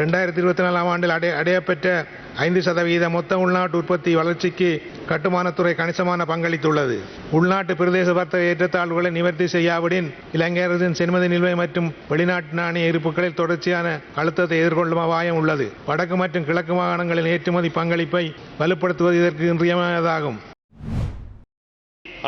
ரெண்டாயிரத்தி இருபத்தி நாலாம் ஆண்டில் அடைய அடையப்பெற்ற ஐந்து சதவீத மொத்த உள்நாட்டு உற்பத்தி வளர்ச்சிக்கு கட்டுமானத்துறை கணிசமான பங்களித்துள்ளது. உள்நாட்டு பிரதேச வர்த்தக ஏற்றத்தாழ்வுகளை நிவர்த்தி செய்யாவிடின் இலங்கை அரசின் சென்மதி நிலுவை மற்றும் வெளிநாட்டு நாணய இருப்புகளில் தொடர்ச்சியான அழுத்தத்தை எதிர்கொள்ளும் அபாயம் உள்ளது. வடக்கு மற்றும் கிழக்கு மாகாணங்களின் ஏற்றுமதி பங்களிப்பை வலுப்படுத்துவது இதற்கு இன்றியமையாததாகும்.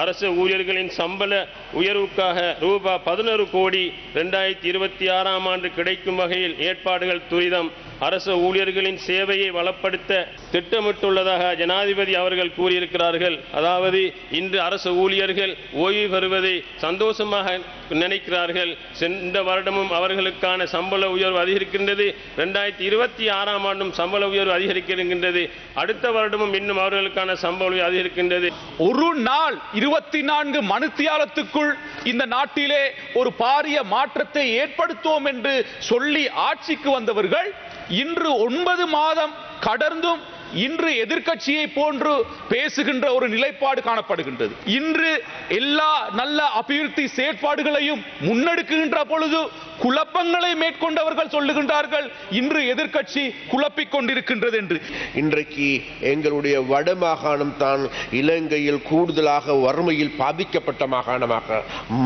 அரசு ஊழியர்களின் சம்பள உயர்வுக்காக ரூபாய் பதினொரு கோடி ரெண்டாயிரத்தி இருபத்தி ஆறாம் ஆண்டு கிடைக்கும் வகையில் ஏற்பாடுகள் துரிதம். அரசு ஊழியர்களின் சேவையை வளப்படுத்த திட்டமிட்டுள்ளதாக ஜனாதிபதி அவர்கள் கூறியிருக்கிறார்கள். அதாவது இன்று அரசு ஊழியர்கள் ஓய்வு பெறுவதை சந்தோஷமாக நினைக்கிறார்கள். சென்ற வருடமும் அவர்களுக்கான சம்பள உயர்வு அதிகரிக்கின்றது. ரெண்டாயிரத்தி இருபத்தி ஆறாம் ஆண்டும் சம்பள உயர்வு அதிகரிக்கின்றது. அடுத்த வருடமும் இன்னும் அவர்களுக்கான சம்பள உயர்வு அதிகரிக்கின்றது. ஒரு நாள் இருபத்தி நான்கு மனுத்தியாலத்துக்குள் இந்த நாட்டிலே ஒரு பாரிய மாற்றத்தை ஏற்படுத்துவோம் என்று சொல்லி ஆட்சிக்கு வந்தவர்கள் இன்று ஒன்பது மாதம் கடந்தும் இன்று எதிர்கட்சியை போன்று பேசுகின்ற ஒரு நிலைப்பாடு காணப்படுகின்றது. இன்று எல்லா நல்ல அபிவிருத்தி செயற்பாடுகளையும் முன்னெடுக்குகின்ற பொழுது குழப்பங்களை மேற்கொண்டவர்கள் சொல்லுகின்றார்கள் இன்று எதிர்க்கட்சி குழப்பிக் கொண்டிருக்கின்றது என்று. இன்றைக்கு எங்களுடைய வட மாகாணம் தான் இலங்கையில் கூடுதலாக வறுமையில் பாதிக்கப்பட்ட மாகாணமாக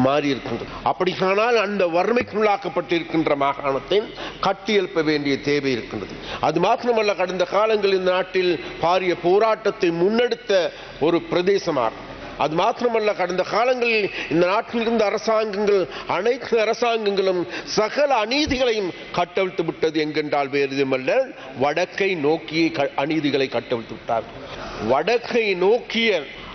மாறியிருக்கின்றது. அப்படியானால் அந்த வறுமைக்குள்ளாக்கப்பட்டிருக்கின்ற மாகாணத்தை கட்டியெழுப்ப வேண்டிய தேவை இருக்கின்றது. அது மாத்திரமல்ல கடந்த காலங்களில் நாட்டில் பாரிய போராட்டத்தை முன்னெடுத்த ஒரு பிரதேசமாகும் அது மாத்திரமல்ல கடந்த காலங்களில் இந்த நாட்டில் இருந்த அரசாங்கங்கள் அனைத்து அரசாங்கங்களும் சகல அநீதிகளையும் கட்டவிழ்த்து விட்டது எங்கென்றால் வேறு இதுமல்ல வடக்கை நோக்கிய க- அநீதிகளை கட்டவிழ்த்து விட்டார் வடக்கை நோக்கிய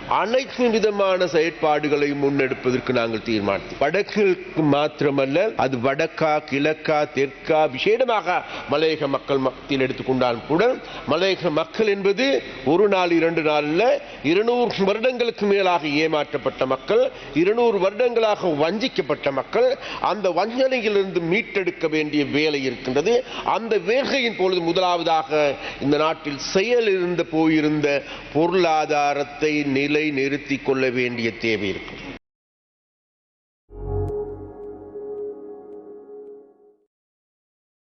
அனைத்து விதமான செயற்பாடுகளை முன்னெடுப்பதற்கு நாங்கள் தீர்மானித்தோம். வடக்கிற்கு மாத்திரமல்ல அது வடக்கா கிழக்கா தெற்கா விசேடமாக மலையக மக்கள் மத்தியில் எடுத்துக்கொண்டாலும் கூட மலையக மக்கள் என்பது ஒரு நாள் இரண்டு நாளில் இருநூறு வருடங்களுக்கு மேலாக ஏமாற்றப்பட்ட மக்கள் இருநூறு வருடங்களாக வஞ்சிக்கப்பட்ட மக்கள் அந்த வஞ்சனையிலிருந்து மீட்டெடுக்க வேண்டிய வேலை இருக்கின்றது. அந்த வேகையின் பொழுது முதலாவதாக இந்த நாட்டில் செயலிருந்து போயிருந்த பொருளாதாரத்தை நில நிறுத்திக் கொள்ள வேண்டிய தேவை இருக்கும்.